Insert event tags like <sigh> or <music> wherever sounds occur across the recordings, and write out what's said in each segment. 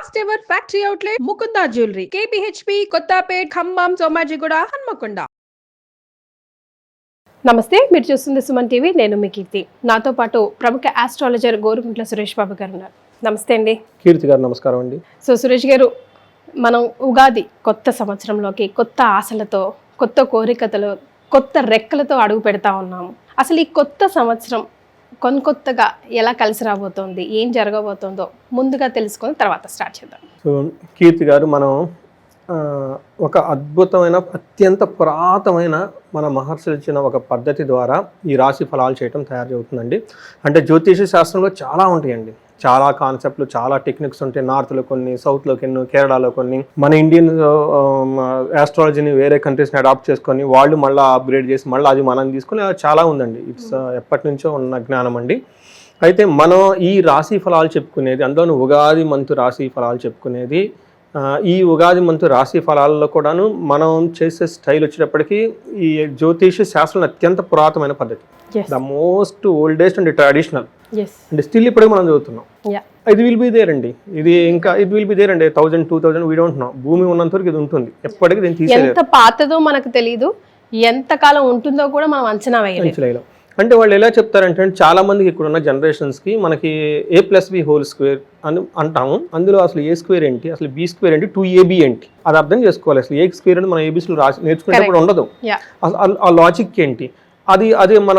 First ever factory outlet Mukunda jewellery KPHB Kothapet Khammam Somajiguda Hanamkonda నమస్తే మీరు చూస్తుంది Suman TV. నేను మీ కీర్తి. నాతో పాటు ప్రముఖ ఆస్ట్రాలజర్ గోరుగుంట్ల సురేష్ బాబు గారు ఉన్నారు. నమస్తే అండి. కీర్తి గారు నమస్కారం అండి. సో సురేష్ గారు మనం ఉగాది కొత్త సంవత్సరంలోకి కొత్త ఆశలతో కొత్త కోరికతలు కొత్త రెక్కలతో అడుగు పెడతా ఉన్నాము. అసలు ఈ కొత్త సంవత్సరం కొత్తగా ఎలా కలిసి రాబోతోంది ఏం జరగబోతోందో ముందుగా తెలుసుకొని తర్వాత స్టార్ట్ చేద్దాం. సో కీర్తి గారు మనం ఒక అద్భుతమైన అత్యంత పురాతనమైన మన మహర్షులు ఇచ్చిన ఒక పద్ధతి ద్వారా ఈ రాశి ఫలాలు చేయటం తయారు అవుతుందండి అంటే జ్యోతిష శాస్త్రంలో చాలా ఉంటాయండి. చాలా కాన్సెప్ట్లు చాలా టెక్నిక్స్ ఉంటాయి. నార్త్లో కొన్ని సౌత్లో కొన్ని కేరళలో కొన్ని. మన ఇండియన్ ఆస్ట్రాలజీని వేరే కంట్రీస్ని అడాప్ట్ చేసుకొని వాళ్ళు మళ్ళీ అప్గ్రేడ్ చేసి మళ్ళీ అది మనం తీసుకొని చాలా ఉందండి. ఇట్స్ ఎప్పటి నుంచో ఉన్న జ్ఞానం అండి అయితే మనం ఈ రాశి ఫలాలు చెప్పుకునేది అందులోని ఉగాది మంతు రాశి ఫలాలు చెప్పుకునేది ఈ ఉగాది మంతు రాశి ఫలాల్లో కూడాను మనం చేసే స్టైల్ వచ్చేటప్పటికి ఈ జ్యోతిష శాస్త్రం అత్యంత పురాతనమైన పద్ధతి. The most oldest and traditional అంటే స్టిల్ ఇప్పటికి మనం చదువుతున్నాం. ఇది విల్ బి దేర్ అండి. ఇది ఇంకా ఇది విల్ బి దేర్ అండి. Thousand two thousand we don't know భూమి ఉన్నంత వరకు ఇది ఉంటుంది. ఎప్పటికీ దీన్ని తీసేయలేదు. ఎంత పాతదో మనకు తెలియదు ఎంత కాలం ఉంటుందో కూడా మనం అంచనా పెంచలేం అంటే వాళ్ళు ఎలా చెప్తారంటే చాలా మందికి ఇక్కడ ఉన్న జనరేషన్స్కి మనకి A plus B whole square అని అంటాము. అందులో అసలు ఏ స్క్వేర్ ఏంటి? అసలు బి స్క్వేర్ ఏంటి టూ ఏబి ఏంటి? అది అర్థం చేసుకోవాలి అసలు. ఏ స్క్వేర్ అని మనం ఏబీసీలు రాసి నేర్చుకునేటప్పుడు ఉండదు. ఆ లాజిక్ ఏంటి? అది అది మన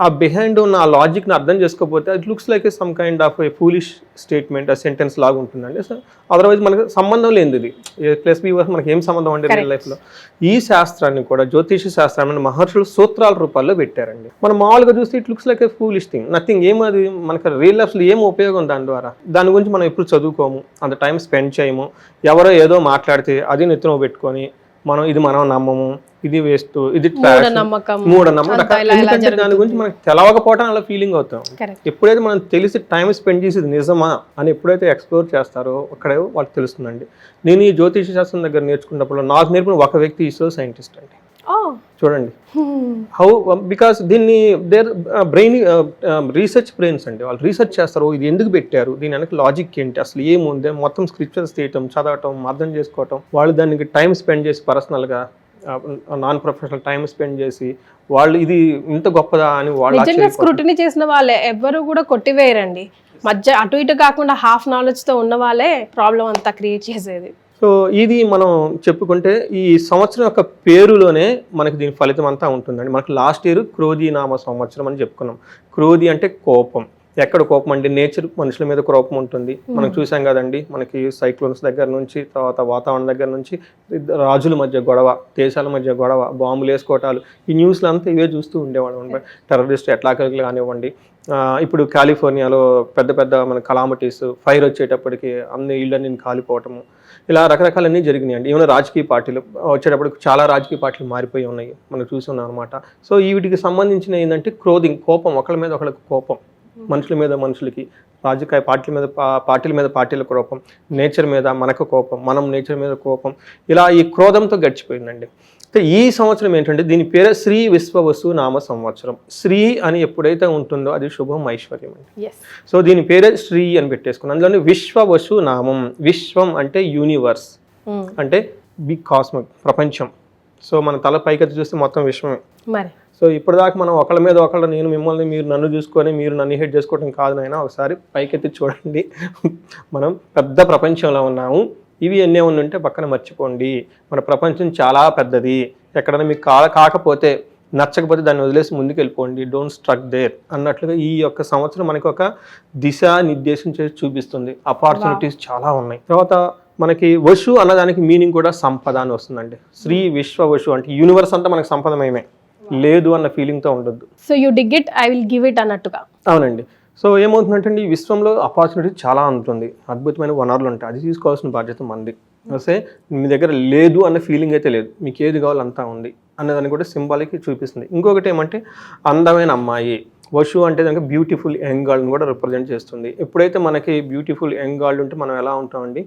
ఆ- బిహైండ్ ఉన్న ఆ లాజిక్ని అర్థం చేసుకోకపోతే అది looks like some kind of a foolish statement ఆ సెంటెన్స్ లాగా ఉంటుందండి. సో అదర్వైజ్ మనకు సంబంధం లేనిది ఇది. ప్లస్ బి వర్స్ మనకి ఏం సంబంధం అండి రియల్ లైఫ్లో ఈ శాస్త్రాన్ని కూడా జ్యోతిష శాస్త్రాన్ని మహర్షులు సూత్రాల రూపాల్లో పెట్టారండి. మనం మామూలుగా చూస్తే it looks like a foolish thing nothing ఏం అది? మనకి రియల్ లైఫ్లో ఏం ఉపయోగం దాని ద్వారా? దాని గురించి మనం ఎప్పుడు చదువుకోము. అంత టైం స్పెండ్ చేయము. ఎవరో ఏదో మాట్లాడితే అది నెత్తిన పెట్టుకొని మనం ఇది మనం నమ్మము. ఇది వేస్ట్ ఇది ఎందుకంటే దాని గురించి మనకు తెలవకపోవడం అలా ఫీలింగ్ అవుతాం. ఎప్పుడైతే మనం తెలిసి టైం స్పెండ్ చేసేది నిజమా అని ఎప్పుడైతే ఎక్స్ప్లోర్ చేస్తారో అక్కడే వాళ్ళకి తెలుస్తుందండి. నేను ఈ జ్యోతిష శాస్త్రం దగ్గర నేర్చుకున్నప్పుడు నాకు నేర్పిన ఒక వ్యక్తి ఇస్రో సైంటిస్ట్ అండి. చూడండి. హౌ బికాస్ దీన్ని దేర్ బ్రెయిన్ రీసెర్చ్ బ్రెయిన్స్ అండి. వాళ్ళు రీసెర్చ్ చేస్తారు ఇది ఎందుకు పెట్టారు దీని వెనక లాజిక్ ఏంటి అసలు ఏముంది మొత్తం స్క్రిప్చర్స్ తీయటం చదవటం అర్థం చేసుకోవటం వాళ్ళు దానికి టైం స్పెండ్ చేసి పర్సనల్గా నాన్ ప్రొఫెషనల్ టైం స్పెండ్ చేసి వాళ్ళు ఇది ఇంత గొప్పదా అని వాళ్ళు. స్క్రూటినీ చేసిన వాళ్ళే ఎవ్వరు కూడా కొట్టివేయరండి. మధ్య అటు ఇటు కాకుండా హాఫ్ నాలెడ్జ్తో ఉన్న వాళ్ళే ప్రాబ్లం అంతా క్రియేట్ చేసేది. సో ఇది మనం చెప్పుకుంటే ఈ సంవత్సరం యొక్క పేరులోనే మనకి దీని ఫలితం అంతా ఉంటుందండి. మనకి లాస్ట్ ఇయర్ క్రోధి నామ సంవత్సరం అని చెప్పుకున్నాం. క్రోధి అంటే కోపం. ఎక్కడ కోపం అంటే నేచర్ మనుషుల మీద కోపం ఉంటుంది. మనం చూసాం కదండి మనకి సైక్లోన్స్ దగ్గర నుంచి తర్వాత వాతావరణం దగ్గర నుంచి రాజుల మధ్య గొడవ దేశాల మధ్య గొడవ బాంబులు వేసుకోవటాలు ఈ న్యూస్లు అంతా ఇవే చూస్తూ ఉండేవాళ్ళం అనమాట. టెర్రరిస్ట్ అటాకులు కానివ్వండి. ఆ, ఇప్పుడు కాలిఫోర్నియాలో పెద్ద పెద్ద మన కలామిటీస్ ఫైర్ వచ్చేటప్పటికి అన్ని ఇళ్ళని కాలిపోవటము. ఇలా రకరకాలన్నీ జరిగినాయండి. ఏమైనా రాజకీయ పార్టీలు వచ్చేటప్పటికి చాలా రాజకీయ పార్టీలు మారిపోయి ఉన్నాయి. మనం చూస్తున్నాం అనమాట. సో వీటికి సంబంధించిన ఏంటంటే క్రోధింగ్ కోపం ఒకళ్ళ మీద ఒకళ్ళకి కోపం. మనుషుల మీద మనుషులకి రాజకీయ పార్టీల మీద పార్టీల మీద పార్టీల కోపం నేచర్ మీద మనకు కోపం మనం నేచర్ మీద కోపం ఇలా ఈ క్రోధంతో గడిచిపోయిందండి. అయితే ఈ సంవత్సరం ఏంటంటే దీని పేరే శ్రీ విశ్వవసు నామ సంవత్సరం. శ్రీ అని ఎప్పుడైతే ఉంటుందో అది శుభం ఐశ్వర్యం అండి. సో దీని పేరే శ్రీ అని పెట్టేసుకున్నాం. అందులోనే విశ్వవసు నామం విశ్వం అంటే యూనివర్స్. అంటే బిగ్ కాస్మిక్ ప్రపంచం. సో మన తల పైకెత్తి చూస్తే మొత్తం విశ్వమే. మరి. సో ఇప్పటిదాకా మనం ఒకళ్ళ మీద ఒకళ్ళ నేను మిమ్మల్ని మీరు నన్ను చూసుకొని మీరు నన్ను హెడ్ చేసుకోవడం కాదు నాయన. ఒకసారి పైకెత్తి చూడండి. మనం పెద్ద ప్రపంచంలో ఉన్నాము. ఇవి ఎన్ని ఉంటే పక్కన మర్చిపోండి. మన ప్రపంచం చాలా పెద్దది. ఎక్కడైనా మీకు కా కాకపోతే నచ్చకపోతే దాన్ని వదిలేసి ముందుకు వెళ్ళిపోండి డోంట్ స్ట్రక్ దేర్ అన్నట్లుగా ఈ యొక్క సంవత్సరం మనకి ఒక దిశ నిర్దేశం చేసి చూపిస్తుంది అపార్చునిటీస్ చాలా ఉన్నాయి. తర్వాత మనకి వశు అన్నదానికి మీనింగ్ కూడా సంపద అని వస్తుందండి. శ్రీ విశ్వ వశు అంటే యూనివర్స్ అంతా మనకి సంపదమయమే లేదు అన్న ఫీలింగ్తో ఉండొద్దు. So you dig it I will give it అన్నట్టుగా. అవునండి. సో ఏమవుతుందంటే ఈ విశ్వంలో ఆపర్చునిటీ చాలా ఉంటుంది అద్భుతమైన వనరులు ఉంటాయి. అది తీసుకోవాల్సిన బాధ్యత మంది వస్తే మీ దగ్గర లేదు అన్న ఫీలింగ్ అయితే లేదు. మీకు ఏది కావాలో అంతా ఉంది అన్నదాన్ని కూడా సింబాలిక్ చూపిస్తుంది. ఇంకొకటి ఏమంటే అందమైన అమ్మాయి. వశు అంటే దానికి బ్యూటిఫుల్ యంగ్ గర్ల్ని కూడా రిప్రజెంట్ చేస్తుంది. ఎప్పుడైతే మనకి బ్యూటిఫుల్ యంగ్ గర్ల్ ఉంటే మనం ఎలా ఉంటామండి?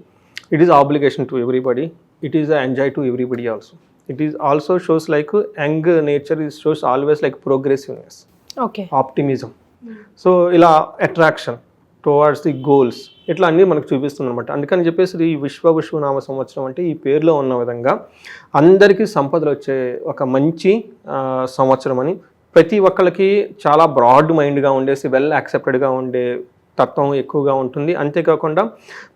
It is obligation to everybody it is enjoy to everybody also it is also shows like young nature is shows always like progressiveness okay optimism so ఇలా attraction towards the goals ఇట్లా అన్నీ మనకు చూపిస్తుంది అనమాట అందుకని చెప్పేసి ఈ విశ్వ విశ్వనామ సంవత్సరం అంటే ఈ పేరులో ఉన్న విధంగా అందరికీ సంపదలు వచ్చే ఒక మంచి సంవత్సరం అని ప్రతి ఒక్కళ్ళకి చాలా బ్రాడ్ మైండ్గా ఉండేసి వెల్ యాక్సెప్టెడ్గా ఉండే తత్వం ఎక్కువగా ఉంటుంది. అంతేకాకుండా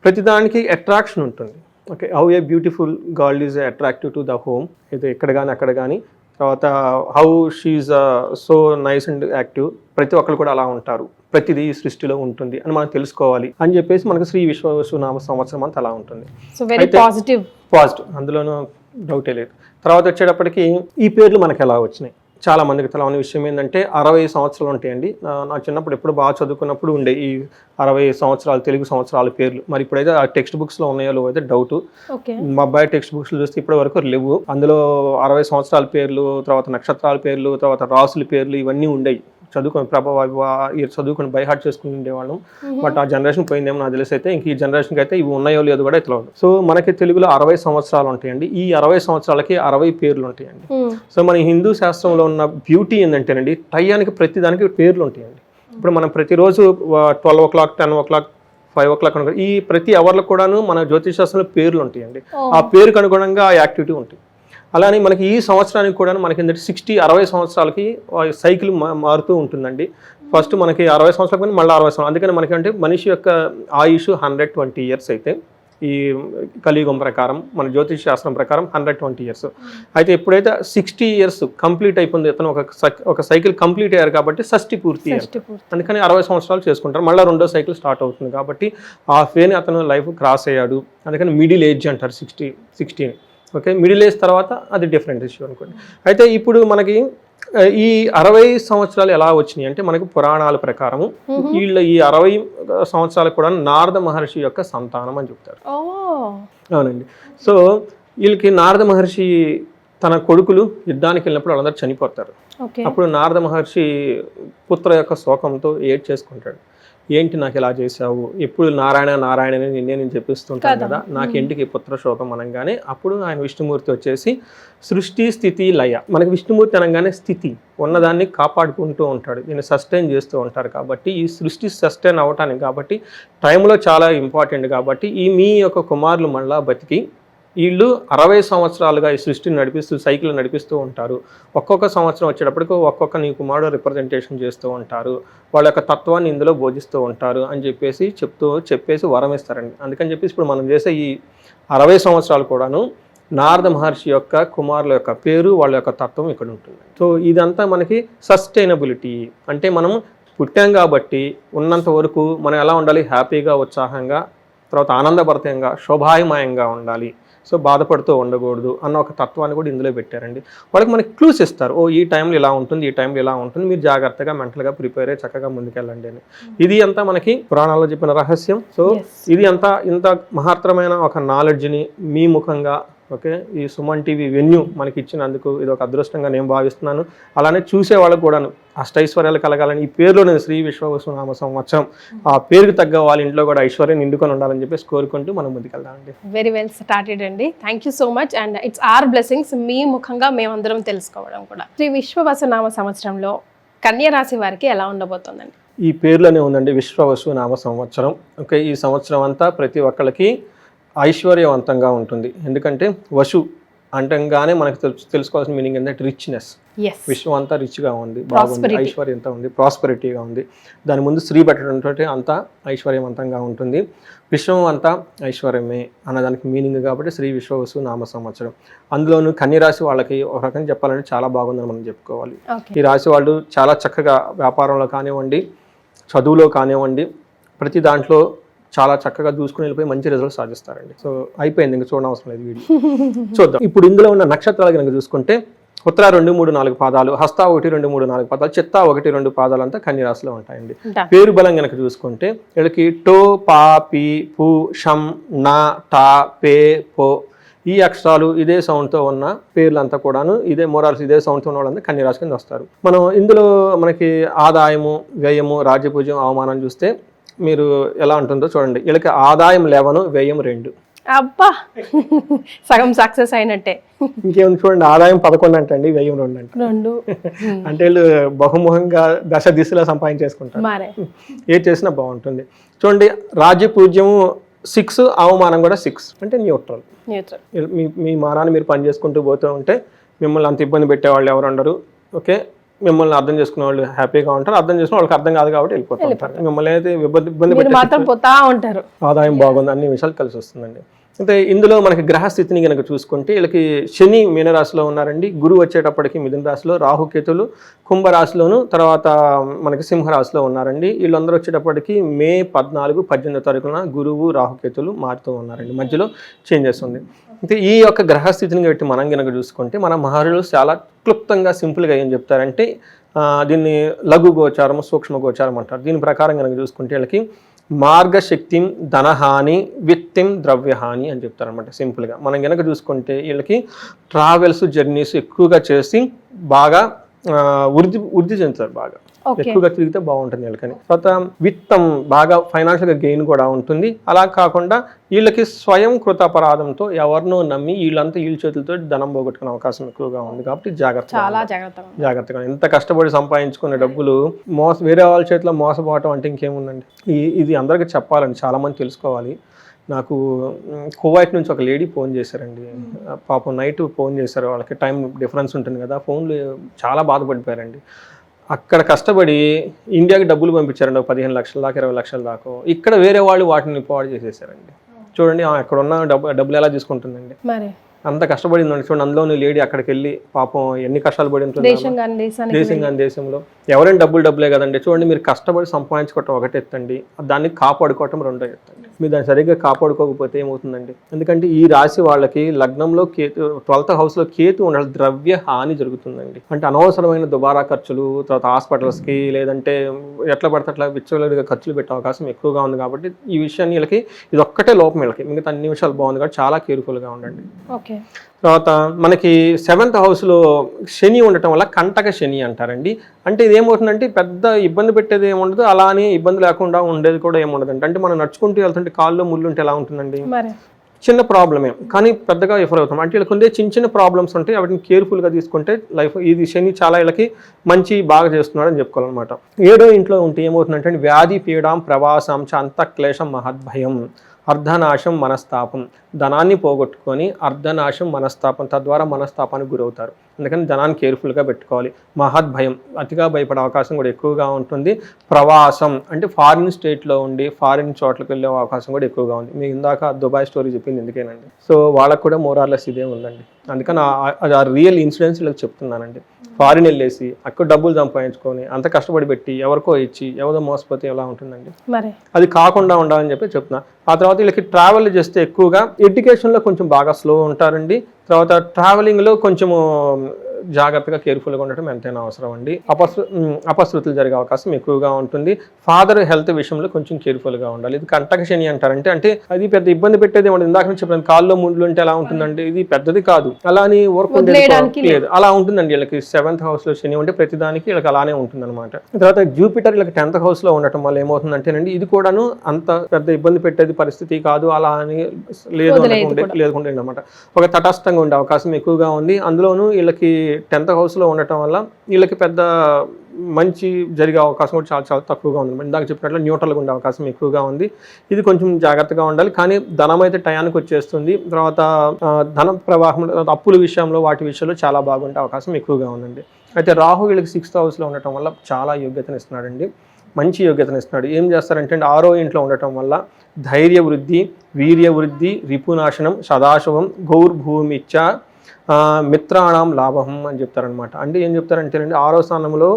ప్రతిదానికి అట్రాక్షన్ ఉంటుంది. Okay how a beautiful girl is attractive to the home ఇది ఎక్కడ కానీ అక్కడ కానీ తర్వాత how she's so nice and active ప్రతి ఒక్కరు కూడా అలా ఉంటారు. ప్రతిదీ ఈ సృష్టిలో ఉంటుంది అని మనం తెలుసుకోవాలి అని చెప్పేసి మనకు శ్రీ విశ్వ విశ్వనామ సంవత్సరం అంతా అలా ఉంటుంది. పాజిటివ్ పాజిటివ్ అందులోనూ డౌటే లేదు. తర్వాత వచ్చేటప్పటికి ఈ పేర్లు మనకు ఎలా వచ్చినాయి? చాలా మందికి తెలవని విషయం ఏంటంటే అరవై సంవత్సరాలు ఉంటాయండి. నా- చిన్నప్పుడు ఎప్పుడు బాగా చదువుకున్నప్పుడు ఉండే ఈ అరవై సంవత్సరాలు తెలుగు సంవత్సరాల పేర్లు. మరి ఇప్పుడైతే ఆ టెక్స్ట్ బుక్స్లో ఉన్నాయో లేవో అయితే డౌట్. మా అబ్బాయి టెక్స్ట్ బుక్స్ చూస్తే ఇప్పటి వరకు లేవు. అందులో అరవై సంవత్సరాల పేర్లు తర్వాత నక్షత్రాల పేర్లు తర్వాత రాసుల పేర్లు ఇవన్నీ ఉండేవి చదువుకొని ప్రభావ చదువుకొని బై హార్ట్ చేసుకుని ఉండేవాళ్ళం. బట్ ఆ జనరేషన్ పోయిందేమో నాకు తెలిసి అయితే ఇంక ఈ జనరేషన్కి అయితే ఇవి ఉన్నాయో లేదో కూడా తెలియదు సో మనకి తెలుగులో అరవై సంవత్సరాలు ఉంటాయండి. ఈ అరవై సంవత్సరాలకి అరవై పేర్లు ఉంటాయండి. సో మన హిందూ శాస్త్రంలో ఉన్న బ్యూటీ ఏంటంటేనండి టయానికి ప్రతిదానికి పేర్లు ఉంటాయండి. ఇప్పుడు మనం ప్రతిరోజు twelve o'clock ten o'clock five o'clock ఈ ప్రతి అవర్లకు కూడాను మన జ్యోతిష్ శాస్త్రంలో పేర్లు ఉంటాయండి. ఆ పేరుకు అనుగుణంగా ఆ యాక్టివిటీ ఉంటుంది అలానే మనకి ఈ సంవత్సరానికి కూడా మనకి ఏంటంటే సిక్స్టీ అరవై సంవత్సరాలకి సైకిల్ మారుతూ ఉంటుందండి. ఫస్ట్ మనకి అరవై సంవత్సరాల కానీ మళ్ళీ అరవై సంవత్సరాలు. అందుకని మనకి అంటే మనిషి యొక్క ఆయుష్ హండ్రెడ్ ట్వంటీ ఇయర్స్ అయితే ఈ కలియుగం ప్రకారం మన జ్యోతిష్ శాస్త్రం ప్రకారం హండ్రెడ్ ట్వంటీ ఇయర్స్ అయితే ఎప్పుడైతే సిక్స్టీ ఇయర్స్ కంప్లీట్ అయిపోయింది ఇతను ఒక సై- ఒక సైకిల్ కంప్లీట్ అయ్యారు కాబట్టి షష్టి పూర్తి అయ్యారు. షష్టి పూర్తి. అందుకని అరవై సంవత్సరాలు చేసుకుంటారు. మళ్ళీ రెండో సైకిల్ స్టార్ట్ అవుతుంది కాబట్టి ఆ ఫేని అతను లైఫ్ క్రాస్ అయ్యాడు. అందుకని మిడిల్ ఏజ్ అంటారు sixty sixteen okay middle age తర్వాత అది డిఫరెంట్ ఇష్యూ అనుకోండి. అయితే ఇప్పుడు మనకి ఈ అరవై సంవత్సరాలు ఎలా వచ్చినాయి అంటే మనకు పురాణాల ప్రకారము వీళ్ళ ఈ అరవై సంవత్సరాలు కూడా నారద మహర్షి యొక్క సంతానం అని చెప్తారు. అవునండి. సో వీళ్ళకి నారద మహర్షి తన కొడుకులు యుద్ధానికి వెళ్ళినప్పుడు వాళ్ళందరూ చనిపోతారు. అప్పుడు నారద మహర్షి పుత్ర యొక్క శోకంతో ఏడ్ చేసుకుంటాడు ఏంటి నాకు ఇలా చేశావు? ఎప్పుడు నారాయణ నారాయణ అని నిన్నే నేను చెప్పిస్తుంటాను కదా. కదా. నాకెంటికి పుత్ర శోకం అనగానే అప్పుడు ఆయన విష్ణుమూర్తి వచ్చేసి సృష్టి స్థితి లయ. మనకి విష్ణుమూర్తి అనగానే స్థితి. ఉన్నదాన్ని కాపాడుకుంటూ ఉంటాడు. దీన్ని సస్టైన్ చేస్తూ ఉంటారు కాబట్టి ఈ సృష్టి సస్టైన్ అవ్వటానికి కాబట్టి టైంలో చాలా ఇంపార్టెంట్ కాబట్టి ఈ మీ యొక్క కుమారులు మళ్ళా బతికి వీళ్ళు అరవై సంవత్సరాలుగా ఈ సృష్టిని నడిపిస్తూ సైకిల్ నడిపిస్తూ ఉంటారు. ఒక్కొక్క సంవత్సరం వచ్చేటప్పటికి ఒక్కొక్క నీ కుమారుడు రిప్రజెంటేషన్ చేస్తూ ఉంటారు. వాళ్ళ యొక్క తత్వాన్ని ఇందులో బోధిస్తూ ఉంటారు అని చెప్పేసి చెప్తూ చెప్పేసి వరం ఇస్తారండి. అందుకని చెప్పేసి ఇప్పుడు మనం చేసే ఈ అరవై సంవత్సరాలు కూడాను నారద మహర్షి యొక్క కుమారుల యొక్క పేరు వాళ్ళ యొక్క తత్వం ఇక్కడ ఉంటుంది. సో ఇదంతా మనకి సస్టైనబిలిటీ అంటే మనం పుట్టాం కాబట్టి ఉన్నంత వరకు మనం ఎలా ఉండాలి? హ్యాపీగా ఉత్సాహంగా తర్వాత ఆనందభరితంగా శోభాయమయంగా ఉండాలి. సో బాధపడుతూ ఉండకూడదు అన్న ఒక తత్వాన్ని కూడా ఇందులో పెట్టారండి. వాళ్ళకి మనకి క్లూస్ ఇస్తారు. ఓ ఈ టైంలో ఇలా ఉంటుంది ఈ టైంలో ఇలా ఉంటుంది మీరు జాగ్రత్తగా మెంటల్గా ప్రిపేర్ అయ్యి చక్కగా ముందుకెళ్ళండి అని. ఇది అంతా మనకి పురాణాల్లో చెప్పిన రహస్యం. సో. ఇది అంతా ఇంత మహత్తరమైన ఒక నాలెడ్జ్ని మీ ముఖంగా ఓకే? ఈ సుమన్ టీవీ వెన్యూ మనకి ఇచ్చినందుకు ఇది ఒక అదృష్టంగా నేను భావిస్తున్నాను. అలానే చూసే వాళ్ళకు కూడాను అష్టైశ్వర్యాలు కలగాలని ఈ పేరులో నేను శ్రీ విశ్వవసునామ సంవత్సరం ఆ పేరుకు తగ్గ వాళ్ళ ఇంట్లో కూడా ఐశ్వర్యం నిండుకొని ఉండాలని చెప్పేసి కోరుకుంటూ మనం ముందుకెళ్దామండి. వెరీ వెల్ స్టార్టెడ్ అండి. Thank you so much and it's our blessings మీ ముఖంగా మేమందరం తెలుసుకోవడం కూడా. శ్రీ విశ్వవసనామ సంవత్సరంలో కన్య రాశి వారికి ఎలా ఉండబోతోందండి? ఈ పేరులోనే ఉందండి విశ్వవసు నామ సంవత్సరం. ఓకే ఈ సంవత్సరం అంతా ప్రతి ఒక్కళ్ళకి ఐశ్వర్యవంతంగా ఉంటుంది. ఎందుకంటే వసు అంటంగానే మనకు తెలుసు తెలుసుకోవాల్సిన మీనింగ్ ఏంటంటే రిచ్నెస్ విశ్వం అంతా రిచ్గా ఉంది బాగుంది. ఐశ్వర్యంతో ఉంది ప్రాస్పెరిటీగా ఉంది. దాని ముందు స్త్రీ పెట్టడంతో అంతా ఐశ్వర్యవంతంగా ఉంటుంది. విశ్వం అంతా ఐశ్వర్యమే అన్నదానికి మీనింగ్ కాబట్టి శ్రీ విశ్వవసు నామ సంవత్సరం. అందులోనూ కన్యరాశి వాళ్ళకి ఒక రకంగా చెప్పాలంటే చాలా బాగుందని మనం చెప్పుకోవాలి. ఈ రాశి వాళ్ళు చాలా చక్కగా వ్యాపారంలో కానివ్వండి చదువులో కానివ్వండి ప్రతి దాంట్లో చాలా చక్కగా చూసుకుని వెళ్ళిపోయి మంచి రిజల్ట్ సాధిస్తారండి. సో అయిపోయింది ఇంకా చూడడం అవసరం లేదు వీడియో. <laughs> చూద్దాం. ఇప్పుడు ఇందులో ఉన్న నక్షత్రాలు కనుక చూసుకుంటే ఉత్తర రెండు మూడు నాలుగు పాదాలు హస్త ఒకటి రెండు మూడు నాలుగు పాదాలు చిత్త ఒకటి రెండు పాదాలు అంతా కన్యరాశిలో ఉంటాయండి. పేరు బలం కనుక చూసుకుంటే వీళ్ళకి టో పా పి పు షం నా టా పే పో ఈ అక్షరాలు ఇదే సౌండ్తో ఉన్న పేర్లంతా కూడాను ఇదే మోరాల్స్ ఇదే సౌండ్తో ఉన్న వాళ్ళంతా కన్యరాశి కింద వస్తారు. మనం ఇందులో మనకి ఆదాయము వ్యయము రాజ్యపూజ్యం అవమానం చూస్తే మీరు ఎలా ఉంటుందో చూడండి. వీళ్ళకి ఆదాయం లెవెన్ వ్యయం రెండు. అబ్బా! సగం సక్సెస్ అయినట్టే. ఇంకేముంది చూడండి ఆదాయం పదకొండు అంటండి వ్యయం రెండు అంట. రెండు. <laughs> అంటే వీళ్ళు బహుముఖంగా దశ దిశలో సంపాదించేసుకుంటారు. ఏది చేసినా బాగుంటుంది. చూడండి రాజ్య పూజ్యము సిక్స్ అవమానం కూడా సిక్స్. అంటే న్యూట్రల్. న్యూట్రల్. మీ మీ మానాన్ని మీరు పని చేసుకుంటూ పోతూ ఉంటే మిమ్మల్ని అంత ఇబ్బంది పెట్టేవాళ్ళు ఎవరు ఉండరు. ఓకే? మిమ్మల్ని అర్థం చేసుకునే వాళ్ళు హ్యాపీగా ఉంటారు. అర్థం చేసుకునే వాళ్ళకి అర్థం కాదు కాబట్టి వెళ్ళిపోతూ ఉంటారు. మిమ్మల్ని అయితే ఇబ్బంది ఇబ్బంది మాత్రం పోతా ఉంటారు. ఆదాయం బాగుంది అన్ని విషయాలు కలిసి వస్తుందండి. అయితే ఇందులో మనకి గ్రహస్థితిని కనుక చూసుకుంటే వీళ్ళకి శని మీనరాశిలో ఉన్నారండి. గురువు వచ్చేటప్పటికి మిథున రాశిలో రాహుకేతులు కుంభరాశిలోను తర్వాత మనకి సింహరాశిలో ఉన్నారండి. వీళ్ళందరూ వచ్చేటప్పటికి మే పద్నాలుగు పద్దెనిమిదో తారీఖున గురువు రాహుకేతులు మారుతూ ఉన్నారండి. మధ్యలో చేంజెస్ ఉంది. అయితే ఈ యొక్క గ్రహస్థితిని బట్టి మనం కనుక చూసుకుంటే మన మహర్షులు చాలా క్లుప్తంగా సింపుల్గా ఏం చెప్తారంటే దీన్ని లఘు గోచారం సూక్ష్మ గోచారం అంటారు. దీని ప్రకారం కనుక చూసుకుంటే వీళ్ళకి మార్గశక్తిం ధనహాని విత్తిం ద్రవ్యహాని అని చెప్తారనమాట సింపుల్గా. మనం కనుక చూసుకుంటే వీళ్ళకి ట్రావెల్స్ జర్నీస్ ఎక్కువగా చేసి బాగా వృద్ధి వృద్ధి చెందుతారు బాగా. ఎక్కువగా తిరిగితే బాగుంటుంది వీళ్ళకని తర్వాత విత్తం బాగా ఫైనాన్షియల్గా గెయిన్ కూడా ఉంటుంది. అలా కాకుండా వీళ్ళకి స్వయం కృతాపరాధంతో ఎవరినో నమ్మి వీళ్ళంతా వీళ్ళ చేతులతో ధనం పోగొట్టుకునే అవకాశం ఎక్కువగా ఉంది కాబట్టి జాగ్రత్త చాలా జాగ్రత్తగా ఎంత కష్టపడి సంపాదించుకునే డబ్బులు మోస వేరే వాళ్ళ చేతిలో మోసపోవటం అంటే ఇంకేముందండి? ఇది అందరికీ చెప్పాలండి. చాలామంది తెలుసుకోవాలి. నాకు కువైట్ నుంచి ఒక లేడీ ఫోన్ చేశారండి. పాపం నైట్ ఫోన్ చేశారు. వాళ్ళకి టైం డిఫరెన్స్ ఉంటుంది కదా. ఫోన్లు చాలా బాధపడిపోయారండి. అక్కడ కష్టపడి ఇండియాకి డబ్బులు పంపించారండి ఒక పదిహేను లక్షల దాకా ఇరవై లక్షల దాకా. ఇక్కడ వేరే వాళ్ళు వాటిని పాడు చేసేసారండి. చూడండి అక్కడ ఉన్న డబ్బు డబ్బులు ఎలా తీసుకుంటుందండి. మరి. అంత కష్టపడిందండి చూడండి అందులోని లేడీ అక్కడికి వెళ్ళి పాపం ఎన్ని కష్టాలు పడి ఉంటుంది దేశం కానీ దేశంలో. ఎవరైనా డబ్బులు డబ్బులే కదండి. చూడండి మీరు కష్టపడి సంపాదించుకోవటం ఒకటి ఎత్తండి దాన్ని కాపాడుకోవటం రెండో ఎత్తండి. మీరు దాన్ని సరిగ్గా కాపాడుకోకపోతే ఏమవుతుందండి? ఎందుకంటే ఈ రాశి వాళ్ళకి లగ్నంలో కేతు ట్వెల్త్ హౌస్లో కేతు ఉండాలి ద్రవ్య హాని జరుగుతుందండి. అంటే అనవసరమైన దుబారా ఖర్చులు తర్వాత హాస్పిటల్స్కి లేదంటే ఎట్లా పడితే అట్లా విచ్చలవిడిగా ఖర్చులు పెట్టే అవకాశం ఎక్కువగా ఉంది కాబట్టి ఈ విషయాన్ని వీళ్ళకి ఇది ఒక్కటే లోపం వీళ్ళకి. మిగతా అన్ని విషయాలు బాగుంది కాబట్టి చాలా కేర్ఫుల్గా ఉండండి. ఓకే. తర్వాత మనకి సెవెంత్ హౌస్లో శని ఉండటం వల్ల కంటక శని అంటారండి. అంటే ఇది ఏమవుతుందంటే పెద్ద ఇబ్బంది పెట్టేది ఏముండదు అలానే ఇబ్బంది లేకుండా ఉండేది కూడా ఏముండదండి. అంటే మనం నడుచుకుంటూ వెళ్తుంటే కాళ్ళు ముళ్ళు ఉంటే ఎలా ఉంటుందండి? చిన్న ప్రాబ్లమే. కానీ పెద్దగా ఎఫర్ అవుతాం. అంటే వీళ్ళకి ఉండే చిన్న చిన్న ప్రాబ్లమ్స్ ఉంటాయి వాటిని కేర్ఫుల్గా తీసుకుంటే లైఫ్ ఇది శని చాలా వీళ్ళకి మంచి బాగా చేస్తున్నాడు అని చెప్పుకోవాలన్నమాట. ఏడో ఇంట్లో ఉంటే ఏమవుతుందంటే వ్యాధి పీడాం ప్రవాసం చ అంతఃక్లేశం మహద్భయం. అర్ధనాశం మనస్తాపం. ధనాన్ని పోగొట్టుకొని అర్ధనాశం మనస్తాపం తద్వారా మనస్తాపానికి గురవుతారు. అందుకని ధనాన్ని కేర్ఫుల్గా పెట్టుకోవాలి. మహద్ భయం అతిగా భయపడే అవకాశం కూడా ఎక్కువగా ఉంటుంది. ప్రవాసం అంటే ఫారిన్ స్టేట్లో ఉండి ఫారిన్ చోట్లకు వెళ్ళే అవకాశం కూడా ఎక్కువగా ఉంది. మీకు ఇందాక దుబాయ్ స్టోరీ చెప్పింది ఎందుకేనండి? సో వాళ్ళకు కూడా మోరార్లెస్ ఇదే ఉందండి. అందుకని ఆ- రియల్ ఇన్సిడెంట్స్ వీళ్ళకి చెప్తున్నానండి. ఫారిన్ వెళ్ళేసి అక్కడ డబ్బులు సంపాదించుకొని అంత కష్టపడి పెట్టి ఎవరికో ఇచ్చి ఎవరో మోసపోతే ఎలా ఉంటుందండి? మరి? అది కాకుండా ఉండాలని చెప్పి చెప్తున్నా. ఆ తర్వాత వీళ్ళకి ట్రావెల్ చేస్తే ఎక్కువగా ఎడ్యుకేషన్లో కొంచెం బాగా స్లో ఉంటారండి. తర్వాత ట్రావెలింగ్లో కొంచెము జాగ్రత్తగా కేర్ఫుల్గా ఉండటం ఎంతైనా అవసరం అండి. అపశృ ఉమ్, అపశృతులు జరిగే అవకాశం ఎక్కువగా ఉంటుంది. ఫాదర్ హెల్త్ విషయంలో కొంచెం కేర్ఫుల్గా ఉండాలి. ఇది కంటక శని అంటారంటే అంటే అది పెద్ద ఇబ్బంది పెట్టేది ఏమంటే ఇందాక నుంచి చెప్పాను కాల్లో ముండ్లు ఉంటే ఎలా ఉంటుందంటే ఇది పెద్దది కాదు. అలా అని వర్క్ లేదు. అలా ఉంటుందండి. వీళ్ళకి సెవెంత్ హౌస్లో శని ఉంటే ప్రతిదానికి వీళ్ళకి అలానే ఉంటుంది అనమాట తర్వాత జూపిటర్ వీళ్ళకి టెన్త్ హౌస్లో ఉండటం వల్ల ఏమవుతుందంటేనండి ఇది కూడాను అంత పెద్ద ఇబ్బంది పెట్టేది పరిస్థితి కాదు. అలా అని లేదు లేకుండా అనమాట ఒక తటస్థంగా ఉండే అవకాశం ఎక్కువగా ఉంది. అందులోనూ వీళ్ళకి టెన్త్ హౌస్లో ఉండటం వల్ల వీళ్ళకి పెద్ద మంచి జరిగే అవకాశం కూడా చాలా చాలా తక్కువగా ఉంది. ఇందాక చెప్పినట్లు న్యూట్రల్గా ఉండే అవకాశం ఎక్కువగా ఉంది. ఇది కొంచెం జాగ్రత్తగా ఉండాలి. కానీ ధనం అయితే టయానికి వచ్చేస్తుంది. తర్వాత ధన ప్రవాహం తర్వాత అప్పుల విషయంలో వాటి విషయంలో చాలా బాగుండే అవకాశం ఎక్కువగా ఉందండి. అయితే రాహు వీళ్ళకి సిక్స్త్ హౌస్లో ఉండటం వల్ల చాలా యోగ్యతను ఇస్తున్నాడండి. మంచి యోగ్యతను ఇస్తున్నాడు. ఏం చేస్తారంటే ఆరో ఇంట్లో ఉండటం వల్ల ధైర్య వృద్ధి వీర్య వృద్ధి రిపునాశనం సదాశివం గౌర్భూమిచ్చ మిత్రాణం లాభం అని చెప్తారనమాట అంటే ఏం చెప్తారంటేనండి ఆరో స్థానంలో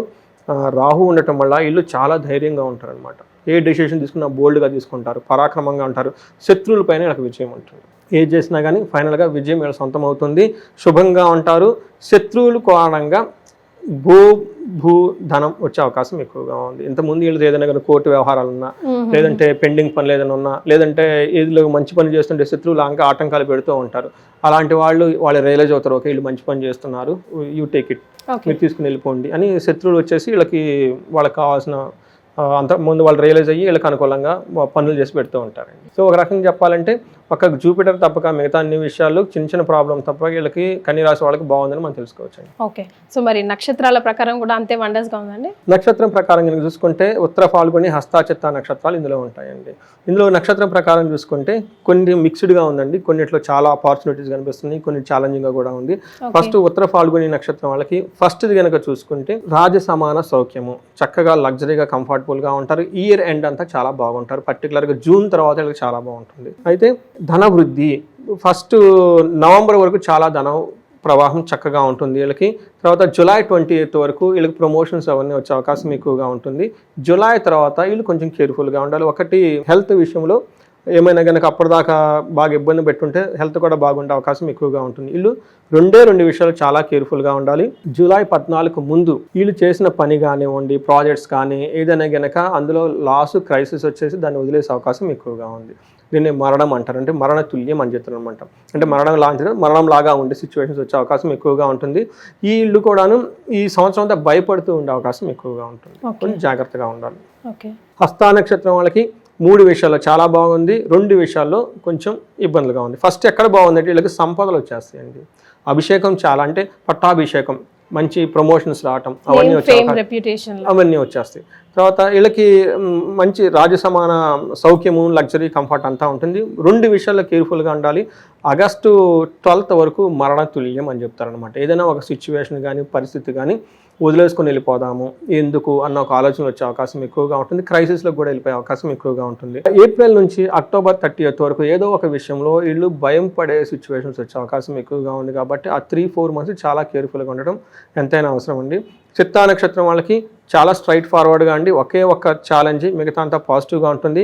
రాహు ఉండటం వల్ల వీళ్ళు చాలా ధైర్యంగా ఉంటారనమాట ఏ డెసిషన్ తీసుకున్నా బోల్డ్గా తీసుకుంటారు పరాక్రమంగా ఉంటారు శత్రువులపైన వీళ్ళకి విజయం ఉంటుంది. ఏది చేసినా కానీ ఫైనల్గా విజయం వీళ్ళ సొంతం అవుతుంది శుభంగా ఉంటారు శత్రువులు కారణంగా భూ భూ ధనం వచ్చే అవకాశం ఎక్కువగా ఉంది. ఇంతకుముందు వీళ్ళు ఏదైనా కానీ కోర్టు వ్యవహారాలు ఉన్నా లేదంటే పెండింగ్ పనులు ఏదైనా ఉన్నా లేదంటే ఏదిలో మంచి పని చేస్తుంటే శత్రువులు ఇంకా ఆటంకాలు పెడుతూ ఉంటారు. అలాంటి వాళ్ళు వాళ్ళు రియలైజ్ అవుతారు ఓకే వీళ్ళు మంచి పని చేస్తున్నారు యూ టేక్ ఇట్ మీరు తీసుకుని వెళ్ళిపోండి అని శత్రువులు వచ్చేసి వీళ్ళకి వాళ్ళకి కావాల్సిన అంత ముందు వాళ్ళు రియలైజ్ అయ్యి వీళ్ళకి అనుకూలంగా పనులు చేసి పెడుతూ ఉంటారండి సో ఒక రకంగా చెప్పాలంటే ఒక జూపిటర్ తప్పక మిగతా అన్ని విషయాలు చిన్న చిన్న ప్రాబ్లం తప్ప వీళ్ళకి కన్నీ రాసి వాళ్ళకి బాగుందని మనం తెలుసుకోవచ్చండి. ఓకే. సో మరి నక్షత్రాల ప్రకారం కూడా అంతే వండర్స్గా ఉందండి? నక్షత్రం ప్రకారం కనుక చూసుకుంటే ఉత్తర ఫాల్గుని హస్తాచిత్త నక్షత్రాలు ఇందులో ఉంటాయండి. ఇందులో నక్షత్రం ప్రకారం చూసుకుంటే కొన్ని మిక్స్డ్గా ఉందండి. కొన్నిట్లో చాలా ఆపర్చునిటీస్ కనిపిస్తున్నాయి. కొన్ని ఛాలెంజింగ్గా కూడా ఉంది. ఫస్ట్ ఉత్తర ఫాల్గుని నక్షత్రం వాళ్ళకి ఫస్ట్ది కనుక చూసుకుంటే రాజ సమాన సౌఖ్యము. చక్కగా లగ్జరీగా కంఫర్టబుల్గా ఉంటారు. ఇయర్ ఎండ్ అంతా చాలా బాగుంటారు. పర్టికులర్గా జూన్ తర్వాత వీళ్ళకి చాలా బాగుంటుంది. అయితే ధన వృద్ధి ఫస్ట్ నవంబర్ వరకు చాలా ధనం ప్రవాహం చక్కగా ఉంటుంది వీళ్ళకి. తర్వాత జులై ట్వంటీ ఎయిత్ వరకు వీళ్ళకి ప్రమోషన్స్ అవన్నీ వచ్చే అవకాశం ఎక్కువగా ఉంటుంది. జులై తర్వాత వీళ్ళు కొంచెం కేర్ఫుల్గా ఉండాలి. ఒకటి హెల్త్ విషయంలో ఏమైనా కనుక అప్పటిదాకా బాగా ఇబ్బంది పెట్టుంటే హెల్త్ కూడా బాగుండే అవకాశం ఎక్కువగా ఉంటుంది. వీళ్ళు రెండే రెండు విషయాలు చాలా కేర్ఫుల్గా ఉండాలి. జూలై పద్నాలుగు ముందు వీళ్ళు చేసిన పని కానివ్వండి ప్రాజెక్ట్స్ కానీ ఏదైనా గనక అందులో లాస్ క్రైసిస్ వచ్చేసి దాన్ని వదిలేసే అవకాశం ఎక్కువగా ఉంది. దీన్ని మరణం అంటారు. అంటే మరణ తుల్యం అని చెప్తారు అనమాట అంటే మరణం లాంటిది మరణం లాగా ఉండే సిచ్యువేషన్స్ వచ్చే అవకాశం ఎక్కువగా ఉంటుంది. ఈ ఇల్లు కూడాను ఈ సంవత్సరం అంతా భయపడుతూ ఉండే అవకాశం ఎక్కువగా ఉంటుంది. కొంచెం జాగ్రత్తగా ఉండాలి. ఓకే. హస్తా నక్షత్రం వాళ్ళకి మూడు విషయాల్లో చాలా బాగుంది రెండు విషయాల్లో కొంచెం ఇబ్బందులుగా ఉంది. ఫస్ట్ ఎక్కడ బాగుందంటే వీళ్ళకి సంపదలు వచ్చేస్తాయండి. అభిషేకం చాలా అంటే పట్టాభిషేకం మంచి ప్రమోషన్స్ రావటం అవన్నీ వచ్చే ఫేమ్ అవకాశం- రెప్యుటేషన్ అవన్నీ వచ్చేస్తాయి. తర్వాత వీళ్ళకి మంచి రాజసమాన సౌఖ్యము లగ్జరీ కంఫర్ట్ అంతా ఉంటుంది. రెండు విషయాల్లో కేర్ఫుల్గా ఉండాలి. ఆగస్టు ట్వెల్త్ వరకు మరణ తుల్యం అని చెప్తారనమాట ఏదైనా ఒక సిచ్యువేషన్ కానీ పరిస్థితి కానీ వదిలేసుకొని వెళ్ళిపోదాము ఎందుకు అన్న ఒక ఆలోచన వచ్చే అవకాశం ఎక్కువగా ఉంటుంది. క్రైసిస్లో కూడా వెళ్ళిపోయే అవకాశం ఎక్కువగా ఉంటుంది. ఏప్రిల్ నుంచి అక్టోబర్ థర్టీ వరకు ఏదో ఒక విషయంలో వీళ్ళు భయం పడే సిచ్యువేషన్స్ వచ్చే అవకాశం ఎక్కువగా ఉంది కాబట్టి ఆ త్రీ ఫోర్ మంత్స్ చాలా కేర్ఫుల్గా ఉండడం ఎంతైనా అవసరం అండి. చిత్తా నక్షత్రం వాళ్ళకి చాలా స్ట్రైట్ ఫార్వర్డ్గా అండి. ఒకే ఒక్క ఛాలెంజ్ మిగతా అంతా పాజిటివ్గా ఉంటుంది.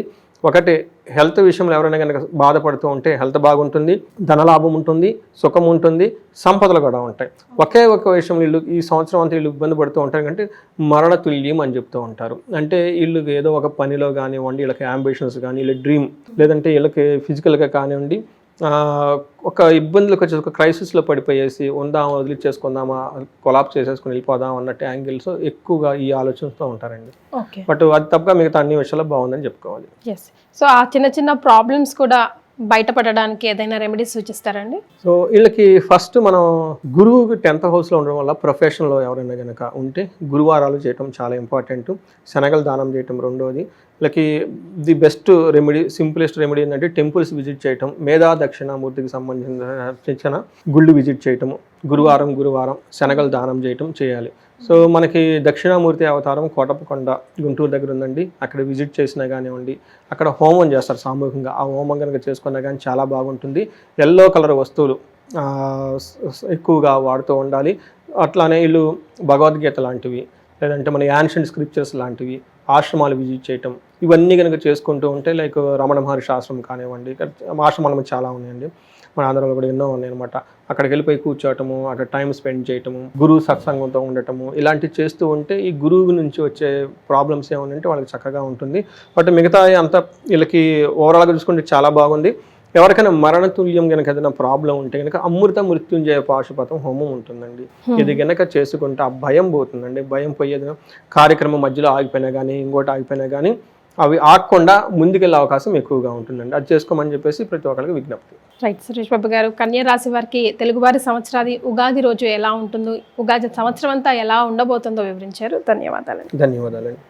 ఒకటి హెల్త్ విషయంలో ఎవరైనా కనుక బాధపడుతూ ఉంటే హెల్త్ బాగుంటుంది ధనలాభం ఉంటుంది సుఖం ఉంటుంది సంపదలు కూడా ఉంటాయి. ఒకే ఒక విషయం వీళ్ళు ఈ సంవత్సరం అంతా వీళ్ళు ఇబ్బంది పడుతూ ఉంటారు అంటే మరణ తుల్యం అని చెప్తూ ఉంటారు. అంటే వీళ్ళు ఏదో ఒక పనిలో కానివ్వండి వీళ్ళకి అంబిషన్స్ కానీ వీళ్ళ డ్రీమ్ లేదంటే వీళ్ళకి ఫిజికల్గా కానివ్వండి ఒక ఇబ్బందులకు వచ్చేసి ఒక క్రైసిస్లో పడిపోయేసి ఉందామా వదిలిచ్చేసుకుందామా కొలాప్ చేసేసుకుని వెళ్ళిపోదాం అన్నట్టు యాంగిల్స్ ఎక్కువగా ఈ ఆలోచనతో ఉంటారండి. ఓకే. బట్ అది తప్ప మిగతా అన్ని విషయాల్లో బాగుందని చెప్పుకోవాలి. సో ఆ చిన్న చిన్న ప్రాబ్లమ్స్ కూడా బయటపడడానికి ఏదైనా రెమెడీస్ సూచిస్తారండి? సో వీళ్ళకి ఫస్ట్ మనం గురువుకి టెన్త్ హౌస్లో ఉండడం వల్ల ప్రొఫెషన్లో ఎవరైనా కనుక ఉంటే గురువారాలు చేయటం చాలా ఇంపార్టెంట్ శనగలు దానం చేయటం రెండోది. వీళ్ళకి the best remedy simplest remedy ఏంటంటే టెంపుల్స్ విజిట్ చేయటం మేధా దక్షిణామూర్తికి సంబంధించిన గుళ్ళు విజిట్ చేయటం గురువారం గురువారం శనగలు దానం చేయటం చేయాలి. సో మనకి దక్షిణామూర్తి అవతారం కోటప్పకొండ గుంటూరు దగ్గర ఉందండి. అక్కడ విజిట్ చేసినా కానివ్వండి అక్కడ హోమం చేస్తారు సామూహికంగా. ఆ హోమం కనుక చేసుకున్నా కానీ చాలా బాగుంటుంది. ఎల్లో కలర్ వస్తువులు ఎక్కువగా వాడుతూ ఉండాలి. అట్లానే వీళ్ళు భగవద్గీత లాంటివి లేదంటే మన యాన్షియంట్ స్క్రిప్చర్స్ లాంటివి ఆశ్రమాలు విజిట్ చేయటం ఇవన్నీ కనుక చేసుకుంటూ ఉంటే లైక్ రమణ మహర్షి ఆశ్రమం కానివ్వండి ఆశ్రమాలు చాలా ఉన్నాయండి. మన ఆంధ్రాలో కూడా ఎన్నో ఉన్నాయి అనమాట అక్కడికి వెళ్ళిపోయి కూర్చోవటము అక్కడ టైం స్పెండ్ చేయటము గురువు సత్సంగంతో ఉండటము ఇలాంటివి చేస్తూ ఉంటే ఈ గురువు నుంచి వచ్చే ప్రాబ్లమ్స్ ఏమైనా ఉంటే వాళ్ళకి చక్కగా ఉంటుంది. బట్ మిగతా అంతా వీళ్ళకి ఓవరాల్గా చూసుకుంటే చాలా బాగుంది. ఎవరికైనా మరణ తుల్యం కనుక ఏదైనా ప్రాబ్లం ఉంటే కనుక అమృత మృత్యుంజయ పాశుపతం హోమం ఉంటుందండి. ఇది గనక చేసుకుంటే ఆ భయం పోతుందండి. భయం పోయేది కార్యక్రమం మధ్యలో ఆగిపోయినా కానీ ఇంకోటి ఆగిపోయినా కానీ అవి ఆగకుండా ముందుకెళ్ళే అవకాశం ఎక్కువగా ఉంటుందండి. అది చేసుకోమని చెప్పేసి ప్రతి ఒక్కరికి విజ్ఞప్తి. రైట్ సురేష్ బాబు గారు కన్యా రాశి వారికి తెలుగువారి సంవత్సరాది ఉగాది రోజు ఎలా ఉంటుందో ఉగాది సంవత్సరం అంతా ఎలా ఉండబోతుందో వివరించారు. ధన్యవాదాలు ధన్యవాదాలండి.